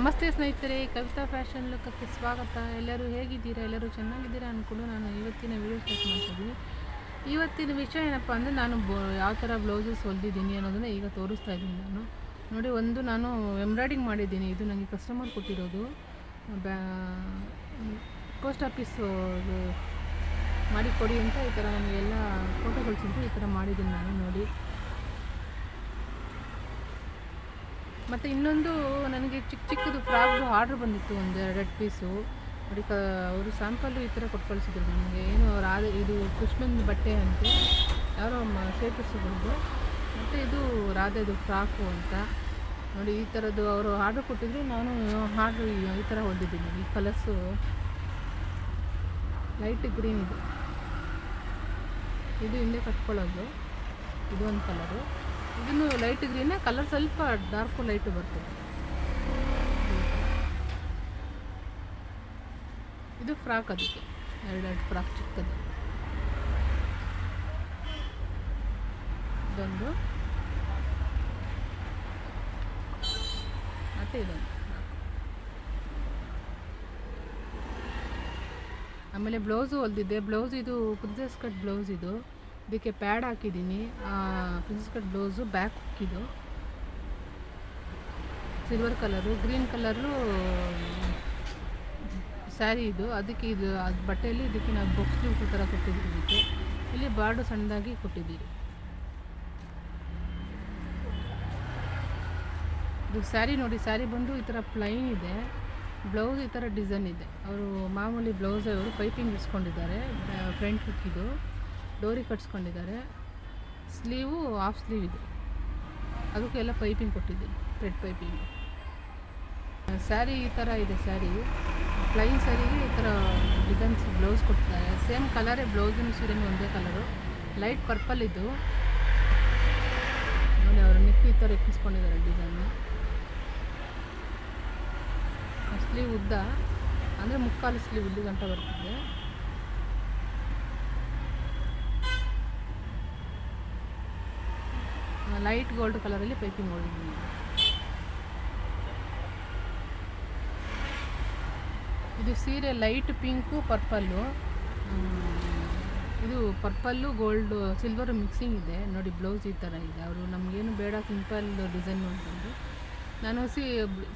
ನಮಸ್ತೆ ಸ್ನೇಹಿತರೆ, ಕವಿತಾ ಫ್ಯಾಷನ್ ಲುಕ್ಕಕ್ಕೆ ಸ್ವಾಗತ. ಎಲ್ಲರೂ ಹೇಗಿದ್ದೀರಾ? ಎಲ್ಲರೂ ಚೆನ್ನಾಗಿದ್ದೀರಾ ಅಂದ್ಕೊಂಡು ನಾನು ಇವತ್ತಿನ ವಿಡಿಯೋ ಸ್ಟಾರ್ಟ್ ಮಾಡ್ತಿದ್ದೀನಿ. ಇವತ್ತಿನ ವಿಷಯ ಏನಪ್ಪ ಅಂದರೆ, ನಾನು ಯಾವ ಥರ ಬ್ಲೌಸಸ್ ಹೊಲ್ದಿದ್ದೀನಿ ಅನ್ನೋದನ್ನು ಈಗ ತೋರಿಸ್ತಾ ಇದ್ದೀನಿ ನಾನು. ನೋಡಿ, ಒಂದು ನಾನು ಎಂಬ್ರಾಯ್ಡಿಂಗ್ ಮಾಡಿದ್ದೀನಿ. ಇದು ನನಗೆ ಕಸ್ಟಮರ್ ಕೊಟ್ಟಿರೋದು. ಬ್ಯಾ ಪೋಸ್ಟ್ ಆಫೀಸ್ ಮಾಡಿ ಕೊಡಿ ಅಂತ ಈ ಥರ ನನಗೆಲ್ಲ ಫೋಟೋಗಳು ಕಳಿಸಿದ್ದು ಈ ಥರ ಮಾಡಿದ್ದೀನಿ ನಾನು ನೋಡಿ. ಮತ್ತು ಇನ್ನೊಂದು ನನಗೆ ಚಿಕ್ಕ ಚಿಕ್ಕದು ಫ್ರಾಕ್ದು ಆರ್ಡ್ರ್ ಬಂದಿತ್ತು ಒಂದು ಎರಡೆರಡು ಪೀಸು ನೋಡಿ ಅವರು ಸ್ಯಾಂಪಲ್ಲು ಈ ಥರ ಕೊಟ್ಟು ಕಳಿಸಿದ್ರು ನನಗೆ ಏನು ಅವ್ರು ಆದ, ಇದು ಕೃಷ್ಣನ ಬಟ್ಟೆ ಅಂತ. ಯಾರೋ ಸೇಪಿಸ್ಬೋದು ಮತ್ತು ಇದು ರಾಧೆದು ಫ್ರಾಕು ಅಂತ. ನೋಡಿ, ಈ ಥರದ್ದು ಅವರು ಆರ್ಡ್ರ್ ಕೊಟ್ಟಿದ್ರು. ನಾನು ಆರ್ಡ್ರ್ ಈ ಥರ ಹೊಂದಿದ್ದೀನಿ ಈ ಕಲರ್ಸು ಲೈಟ್ ಗ್ರೀನ್ ಇದು. ಇದು ಹಿಂದೆ ಕಟ್ಕೊಳ್ಳೋದು. ಇದು ಒಂದು ಕಲರು ಇದನ್ನು ಲೈಟ್ ಗ್ರೀನ್ ಕಲರ್ ಸ್ವಲ್ಪ ಡಾರ್ಕ್ ಲೈಟು ಬರ್ತದೆ. ಇದು ಫ್ರಾಕ್ ಅದಕ್ಕೆ ಎರಡೆರಡು ಫ್ರಾಕ್ ಚಿಕ್ಕದು. ಇದೊಂದು. ಮತ್ತೆ ಇದೊಂದು ಆಮೇಲೆ ಬ್ಲೌಸು ಹೊಲ್ದಿದ್ದೆ ಬ್ಲೌಸ್ ಇದು ಪ್ರಿನ್ಸಸ್ ಕಟ್ ಬ್ಲೌಸ್ ಇದು. ಇದಕ್ಕೆ ಪ್ಯಾಡ್ ಹಾಕಿದ್ದೀನಿ. Prince cut blouse back ಹುಕ್ಕಿದ್ದು silver colour green colour sari ಇದು. ಅದಕ್ಕೆ ಇದು, ಅದು ಬಟ್ಟೆಯಲ್ಲಿ ಇದಕ್ಕೆ ನಾವು ಬೊಕ್ಸ್ ಸ್ಲೀವ್ ಥರ ಕೊಟ್ಟಿದ್ದೀವಿ ಇದಕ್ಕೆ. ಇಲ್ಲಿ ಬಾರ್ಡು ಸಣ್ಣದಾಗಿ ಕೊಟ್ಟಿದ್ದೀವಿ. ಇದು ಸ್ಯಾರಿ ನೋಡಿ ಸ್ಯಾರಿ ಬಂದು ಈ ಥರ ಪ್ಲೈನ್ ಇದೆ. ಬ್ಲೌಸ್ ಈ ಥರ ಡಿಸೈನ್ ಇದೆ. ಅವರು ಮಾಮೂಲಿ ಬ್ಲೌಸ್ ಅವರು ಪೈಪಿಂಗ್ ಇಸ್ಕೊಂಡಿದ್ದಾರೆ. ಫ್ರಂಟ್ ಹುಕ್ಕಿದು ಡೋರಿ ಕಟ್ಸ್ಕೊಂಡಿದ್ದಾರೆ. ಸ್ಲೀವು ಹಾಫ್ ಸ್ಲೀವ್ ಇದೆ. ಅದಕ್ಕೆಲ್ಲ ಪೈಪಿಂಗ್ ಕೊಟ್ಟಿದ್ದೀನಿ ರೆಡ್ ಪೈಪಿಂಗ್. ಸ್ಯಾರಿ ಈ ಥರ ಇದೆ ಸ್ಯಾರಿ. ಪ್ಲೈನ್ ಸ್ಯಾರಿಗೆ ಈ ಥರ ಡಿಸೈನ್ಸ್ ಬ್ಲೌಸ್ ಕೊಟ್ಟಿದ್ದಾರೆ ಸೇಮ್ ಕಲರೇ ಬ್ಲೌಸಿನ ಸೀರೆನೂ ಒಂದೇ ಕಲರು. ಲೈಟ್ ಪರ್ಪಲ್ ಇದು. ನೋಡಿ, ಅವರು ನಿಕ್ಕಿ ಈ ಥರ ಇಕ್ಕಿಸ್ಕೊಂಡಿದ್ದಾರೆ ಡಿಸೈನು. ಸ್ಲೀವ್ ಉದ್ದ, ಅಂದರೆ ಮುಕ್ಕಾಲು ಸ್ಲೀವ್ ಉದ್ದ ಗಂಟ ಬರ್ತಿದೆ. ಲೈಟ್ ಗೋಲ್ಡ್ ಕಲರಲ್ಲಿ ಪೈಪಿಂಗ್ ಮಾಡಿದ್ದೀನಿ. ಇದು ಸೀರೆ ಲೈಟ್ ಪಿಂಕು ಪರ್ಪಲ್ಲು ಇದು ಪರ್ಪಲ್ಲು ಗೋಲ್ಡು ಸಿಲ್ವರ್ ಮಿಕ್ಸಿಂಗ್ ಇದೆ. ನೋಡಿ ಬ್ಲೌಸ್ ಈ ಥರ ಇದೆ. ಅವರು ನಮಗೇನು ಬೇಡ ಸಿಂಪಲ್ ಡಿಸೈನ್ ಅಂತಂದು ನಾನು ಸಿ,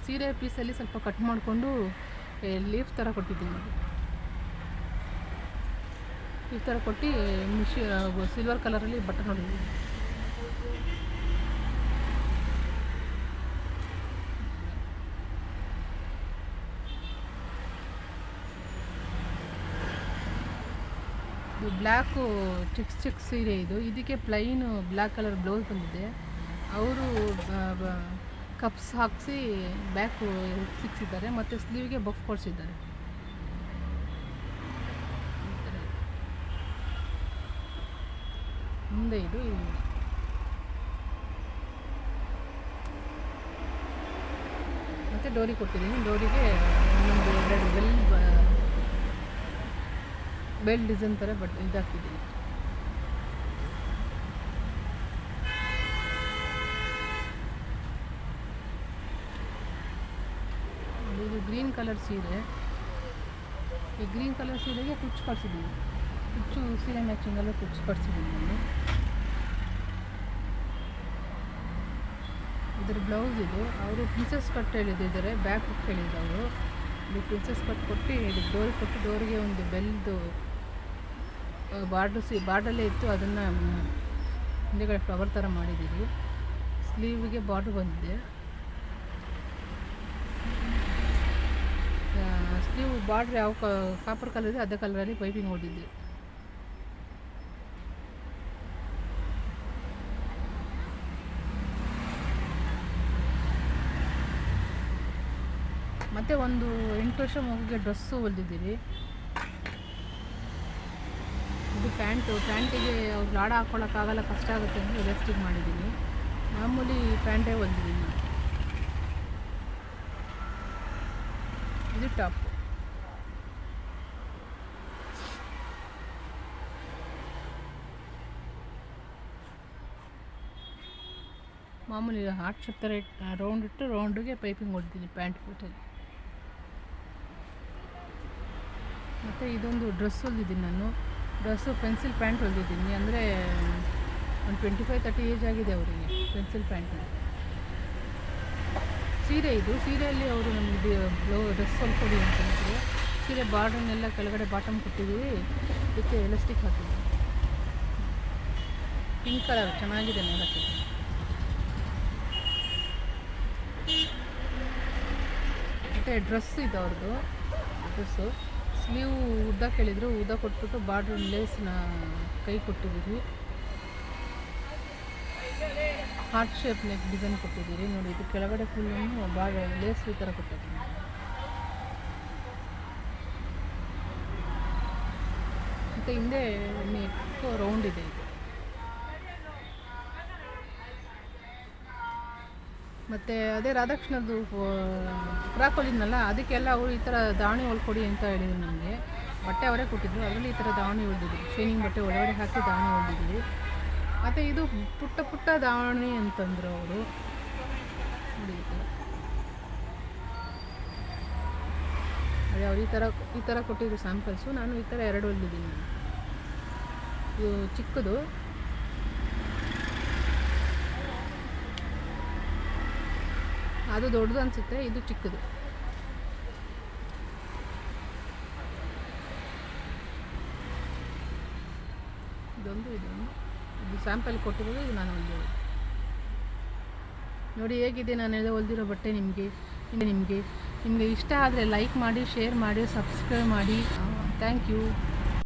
ಸೀರೆ ಪೀಸಲ್ಲಿ ಸ್ವಲ್ಪ ಕಟ್ ಮಾಡಿಕೊಂಡು ಲೀಫ್ ಥರ ಕೊಟ್ಟಿದ್ದೀನಿ. ಈ ಥರ ಕೊಟ್ಟು, ಮಿಶಿ ಸಿಲ್ವರ್ ಕಲರಲ್ಲಿ ಬಟನ್ ಹೊಡಿದ್ದೀನಿ ಇದು ಬ್ಲ್ಯಾಕು ಚಿಕ್ಸ್ ಚಿಕ್ ಸೀರೆ ಇದು. ಇದಕ್ಕೆ ಪ್ಲೈನು ಬ್ಲ್ಯಾಕ್ ಕಲರ್ ಬ್ಲೌಸ್ ಬಂದಿದೆ. ಅವರು ಕಪ್ಸ್ ಹಾಕಿಸಿ ಬ್ಯಾಕು ಸಿಕ್ಸಿದ್ದಾರೆ ಮತ್ತು ಸ್ಲೀವ್ಗೆ ಬಫ್ ಕೊಡಿಸಿದ್ದಾರೆ. ಮುಂದೆ ಇದು ಮತ್ತೆ ಡೋರಿ ಕೊಟ್ಟಿದ್ದೀನಿ ಡೋರಿಗೆ ಒಂದೊಂದು ಎರಡು ಬೆಲ್ ಬೆಲ್ ಡಿಸೈನ್ ಥರ ಬಟ್ ಇದಾಕಿದ್ದೀನಿ ಇದು ಗ್ರೀನ್ ಕಲರ್ ಸೀರೆ. ಈ ಗ್ರೀನ್ ಕಲರ್ ಸೀರೆಗೆ ಕುಚ್ಚು ಕಟ್ಸಿದ್ದೀನಿ ಕುಚ್ಚು ಸೀರೆ ಮ್ಯಾಚಿಂಗಲ್ಲೂ ಕುಚ್ಚು ಕಟ್ಸಿದ್ದೀನಿ ನಾನು. ಇದ್ರ ಬ್ಲೌಸ್ ಇದು. ಅವರು ಪ್ರಿನ್ಸಸ್ ಕಟ್ ಹೇಳಿದ್ದಾರೆ ಬ್ಯಾಕ್ ಹೇಳಿದ್ರು ಅವರು. ಇದು ಪ್ರಿನ್ಸಸ್ ಕಟ್ ಕೊಟ್ಟು, ಇದು ಡೋರ್ ಕೊಟ್ಟು ಡೋರಿಗೆ ಒಂದು ಬೆಲ್ದು ಬಾರ್ಡ್ರು ಸಿ ಬಾರ್ಡಲ್ಲೇ ಇತ್ತು, ಅದನ್ನು ಹಿಂದೆಗಡೆ ಫ್ಲವರ್ ಥರ ಮಾಡಿದ್ದೀವಿ. ಸ್ಲೀವ್ಗೆ ಬಾರ್ಡ್ರ್ ಬಂದಿದೆ. ಸ್ಲೀವ್ ಬಾರ್ಡ್ರ್ ಯಾವ ಕಾಪರ್ ಕಲರ್ ಇದೆ, ಅದೇ ಕಲರಲ್ಲಿ ಪೈಪಿಂಗ್ ಹೊಡಿದ್ದೆ ಮತ್ತು ಒಂದು ಎಂಟು ವರ್ಷ ಮಗುಗೆ ಡ್ರೆಸ್ಸು ಹೊಲ್ದಿದ್ದೀರಿ. ಇದು ಪ್ಯಾಂಟು, ಪ್ಯಾಂಟಿಗೆ ಅವ್ರು ಲಾಡ ಹಾಕ್ಕೊಳಕ್ಕಾಗಲ್ಲ ಕಷ್ಟ ಆಗುತ್ತೆ ಅಂತ ಎಲಾಸ್ಟಿಕ್ ಮಾಡಿದ್ದೀನಿ. ಮಾಮೂಲಿ ಪ್ಯಾಂಟೇ ಹೊಲ್ದಿದ್ದೀನಿ ಇದು ಟಾಪ್. ಮಾಮೂಲಿ ಹಾರ್ಟ್ ಶೇಪ್ ರೌಂಡ್ ಇಟ್ಟು ರೌಂಡಿಗೆ ಪೈಪಿಂಗ್ ಹೊಡ್ತೀನಿ ಪ್ಯಾಂಟ್ ಕೂತಲ್ಲಿ. ಮತ್ತು ಇದೊಂದು ಡ್ರೆಸ್ ಹೊಲ್ದಿದ್ದೀನಿ ನಾನು. ಡ್ರೆಸ್ಸು ಪೆನ್ಸಿಲ್ ಪ್ಯಾಂಟ್ ಹೊಲಿದಿದ್ದೀನಿ. ಅಂದರೆ ಒಂದು ಟ್ವೆಂಟಿ ಫೈವ್ ತರ್ಟಿ ಏಜ್ ಆಗಿದೆ ಅವರಿಗೆ ಪೆನ್ಸಿಲ್ ಪ್ಯಾಂಟ್ ಸೀರೆ ಇದು. ಸೀರೆಯಲ್ಲಿ ಅವರು ನಮಗೆ ಬ್ಲೌ, ಡ್ರೆಸ್ ಕೊಡಿ ಅಂತ ಹೇಳಿದ್ರು ಸೀರೆ ಬಾರ್ಡ್ರನ್ನೆಲ್ಲ ಕೆಳಗಡೆ ಬಾಟಮ್ ಕೊಟ್ಟಿದ್ದೀವಿ. ಇದಕ್ಕೆ ಎಲಾಸ್ಟಿಕ್ ಹಾಕಿದ್ದೀವಿ. ಪಿಂಕ್ ಕಲರ್ ಚೆನ್ನಾಗಿದೆ ನೋಡೋಕ್ಕೆ. ಮತ್ತು ಡ್ರೆಸ್ ಇದು ಅವ್ರದ್ದು ಡ್ರೆಸ್ಸು ಸ್ಲೀವ್ ಉದ್ದ ಕೇಳಿದ್ರು ಉದ್ದ ಕೊಟ್ಬಿಟ್ಟು ಬಾರ್ಡ್ರ್ ಲೇಸ್ನ ಕೈ ಕೊಟ್ಟಿದ್ದೀವಿ ಹಾರ್ಟ್ ಶೇಪ್ ನೆಕ್ ಡಿಸೈನ್ ಕೊಟ್ಟಿದ್ದೀರಿ. ನೋಡಿ, ಇದು ಕೆಳಗಡೆ ಫುಲ್ಲನ್ನು ಬಾರ್ಡ್ ಲೇಸ್ ಈ ಥರ ಕೊಟ್ಟಿದ್ದೀನಿ. ಮತ್ತು ಹಿಂದೆ ನೆಕ್ ರೌಂಡ್ ಇದೆ ಇದು ಮತ್ತು ಅದೇ ರಾಧಾಕೃಷ್ಣದ್ದು ಫ್ರಾಕ್ ಹೊಲಿದ್ನಲ್ಲ, ಅದಕ್ಕೆಲ್ಲ ಅವರು ಈ ಥರ ದಾವಣಿ ಹೊಲ್ಕೊಡಿ ಅಂತ ಹೇಳಿದ್ರು ನನಗೆ. ಬಟ್ಟೆ ಅವರೇ ಕೊಟ್ಟಿದ್ರು, ಅದರಲ್ಲಿ ಈ ಥರ ದಾವಣಿ ಹೊಲಿದ್ರು ಶೈನಿಂಗ್ ಬಟ್ಟೆ ಒಳಗಡೆ ಹಾಕಿ ದಾವಣಿ ಹೊಲ್ದಿದ್ವಿ. ಮತ್ತು ಇದು ಪುಟ್ಟ ಪುಟ್ಟ ದಾವಣಿ ಅಂತಂದರು ಅವರು. ಅದೇ ಅವ್ರು ಈ ಥರ ಈ ಥರ ಕೊಟ್ಟಿದ್ರು ಸ್ಯಾಂಪಲ್ಸು ನಾನು ಈ ಥರ ಎರಡು ಹೊಲಿದಿದ್ದೀನಿ ಇದು ಚಿಕ್ಕದು. ಅದು ದೊಡ್ಡದು ಅನಿಸುತ್ತೆ, ಇದು ಚಿಕ್ಕದು. ಇದೊಂದು ಇದೊಂದು. ಇದು ಸ್ಯಾಂಪಲ್ ಕೊಟ್ಟಿರೋದು, ಇದು ನಾನು ಹೊಲ್ದಿರೋದು. ನೋಡಿ ಹೇಗಿದೆ, ನಾನು ಎಲ್ಲ ಹೊಲಿದಿರೋ ಬಟ್ಟೆ ನಿಮಗೆ ನಿಮಗೆ. ನಿಮಗೆ ಇಷ್ಟ ಆದರೆ ಲೈಕ್ ಮಾಡಿ ಶೇರ್ ಮಾಡಿ ಸಬ್ಸ್ಕ್ರೈಬ್ ಮಾಡಿ. Thank you